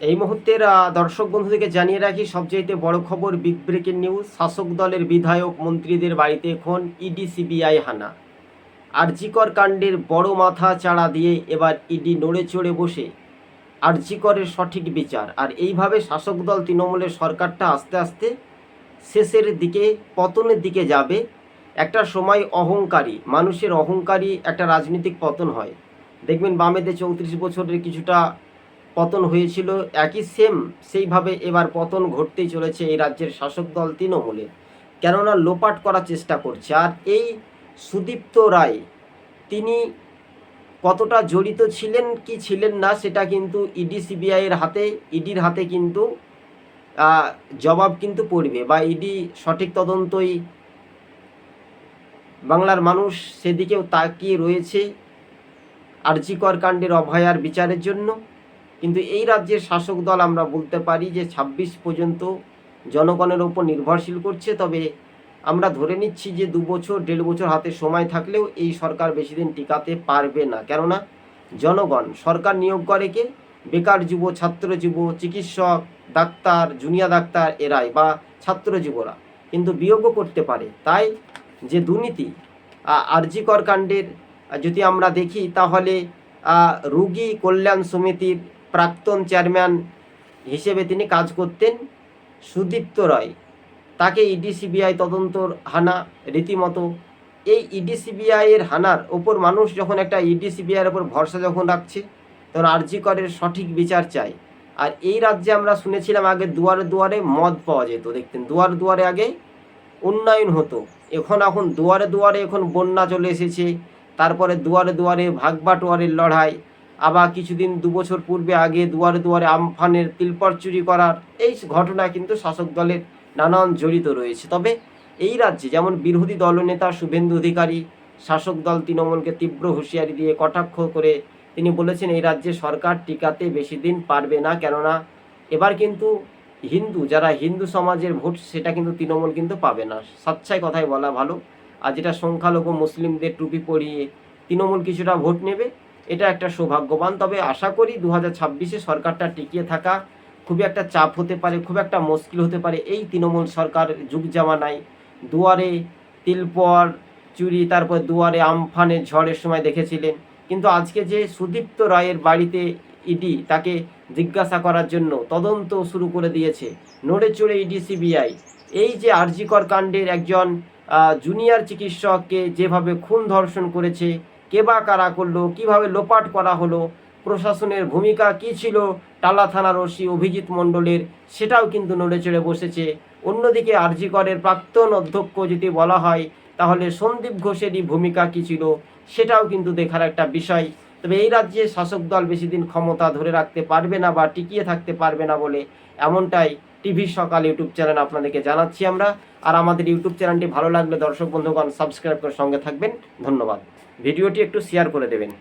এই মুহূর্তের দর্শক বন্ধুদেরকে জানিয়ে রাখি, সবচাইতে বড় খবর বিগ ব্রেকিং নিউজ শাসক দলের বিধায়ক মন্ত্রীদের বাড়িতে এখন ইডি সিবিআই হানা। আরজিকর কাণ্ডের বড় মাথা চাড়া দিয়ে এবার ইডি নড়ে চড়ে বসে। আরজিকরের সঠিক বিচার। আর এইভাবে শাসক দল তৃণমূলের সরকারটা আস্তে আস্তে শেষের দিকে, পতনের দিকে যাবে। একটা সময় অহংকারী, মানুষের অহংকারী একটা রাজনৈতিক পতন হয়। দেখবেন বামেদের চৌত্রিশ বছরের কিছুটা পতন হয়েছিল একই সেম সেইভাবে এবার পতন ঘটতেই চলেছে এই রাজ্যের শাসক দল তৃণমূলের কেননা লোপাট করার চেষ্টা করছে। আর এই সুদীপ্ত রায়, তিনি কতটা জড়িত ছিলেন, কি ছিলেন না, সেটা কিন্তু ইডি সিবিআইয়ের হাতে, ইডির হাতে কিন্তু জবাব কিন্তু পড়বে বা ইডি সঠিক তদন্তই বাংলার মানুষ সেদিকেও তাকিয়ে রয়েছে আরজিকর কাণ্ডের অভয়ার বিচারের জন্য। কিন্তু এই রাজ্যের শাসক দল আমরা বলতে পারি যে ছাব্বিশ পর্যন্ত জনগণের ওপর নির্ভরশীল করছে। তবে আমরা ধরে নিচ্ছি যে দু বছর, দেড় বছর হাতে সময় থাকলেও এই সরকার বেশি দিন টিকাতে পারবে না। কেননা জনগণ, সরকার নিয়োগ করে কে? বেকার যুব, ছাত্র যুব, চিকিৎসক, ডাক্তার, জুনিয়র ডাক্তার এরাই বা ছাত্র যুবরা। কিন্তু বিয়োগও করতে পারে। তাই যে দুর্নীতি আরজিকর কাণ্ডের যদি আমরা দেখি, তাহলে রুগী কল্যাণ সমিতির প্রাক্তন চেয়ারম্যান হিসেবে তিনি কাজ করতেন সুদীপ্ত রায়। তাকে ইডি সিবিআই তদন্তর হানা রীতিমতো। এই ইডি সিবিআই এর হানার ওপর মানুষ যখন একটা ইডি সিবিআই এর ওপর ভরসা যখন রাখছে, তখন আরজি করের সঠিক বিচার চাই আর এই রাজ্যে আমরা শুনেছিলাম আগে দুয়ারে দুয়ারে মদ পাওয়া যেত, দেখতেন। দুয়ার দুয়ারে আগে উন্নয়ন হতো। এখন এখন দুয়ারে দুয়ারে এখন বন্যা চলে এসেছে। তারপরে দুয়ারে দুয়ারে ভাগবাটোয়ারের লড়াই আবার কিছুদিন দু বছর পূর্বে আগে দুয়ারে দুয়ারে আমফানের তিলপর চুরি করার এই ঘটনা কিন্তু শাসক দলের নানান জড়িত রয়েছে। তবে এই রাজ্যে যেমন বিরোধী দলনেতা শুভেন্দু অধিকারী, শাসক দল তৃণমূলকে তীব্র হুঁশিয়ারি দিয়ে কটাক্ষ করে তিনি বলেছেন, এই রাজ্যে সরকার টিকাতে বেশি দিন পারবে না, কেননা এবার কিন্তু হিন্দু, যারা হিন্দু সমাজের ভোট, সেটা কিন্তু তৃণমূল কিন্তু পাবে না। স্বচ্ছায় কথাই বলা ভালো। আর যেটা সংখ্যালঘু মুসলিমদের টুপি পরিয়ে তৃণমূল কিছুটা ভোট নেবে এটা একটা সৌভাগ্যবান। তবে আশা করি দু হাজার ছাব্বিশে সরকারটা টিকিয়ে থাকা খুবই একটা চাপ হতে পারে, খুব একটা মুশকিল হতে পারে। এই তৃণমূল সরকার যুগ জামানায় দুয়ারে তিলপর, চুরি, তারপর দুয়ারে আমফানের ঝড়ের সময় দেখেছিলেন। কিন্তু আজকে যে সুদীপ্ত রায়ের বাড়িতে ইডি তাকে জিজ্ঞাসা করার জন্য তদন্ত শুরু করে দিয়েছে, নড়ে চড়ে ইডি সিবিআই। এই যে আরজিকর কাণ্ডের একজন জুনিয়র চিকিৎসককে যেভাবে খুন ধর্ষণ করেছে কে বা কারা করল, কীভাবে লোপাট করা হলো, প্রশাসনের ভূমিকা কি ছিল, টালা থানার ওসি অভিজিৎ মণ্ডলের সেটাও কিন্তু নড়ে চড়ে বসেছে। অন্যদিকে আরজিকরের প্রাক্তন অধ্যক্ষ যদি বলা হয়, তাহলে সন্দীপ ঘোষেরই ভূমিকা কি ছিল, সেটাও কিন্তু দেখার একটা বিষয়। তবে এই রাজ্যে শাসক দল বেশি দিন ক্ষমতা ধরে রাখতে পারবে না বা টিকিয়ে থাকতে পারবে না বলে এমনটাই টিভি সকাল ইউটিউব চ্যানেল আপনাদেরকে জানাচ্ছি আমরা। আর আমাদের ইউটিউব চ্যানেলটি ভালো লাগলে দর্শক বন্ধুগণ সাবস্ক্রাইব করে সঙ্গে থাকবেন। ধন্যবাদ। ভিডিওটি একটু শেয়ার করে দেবেন।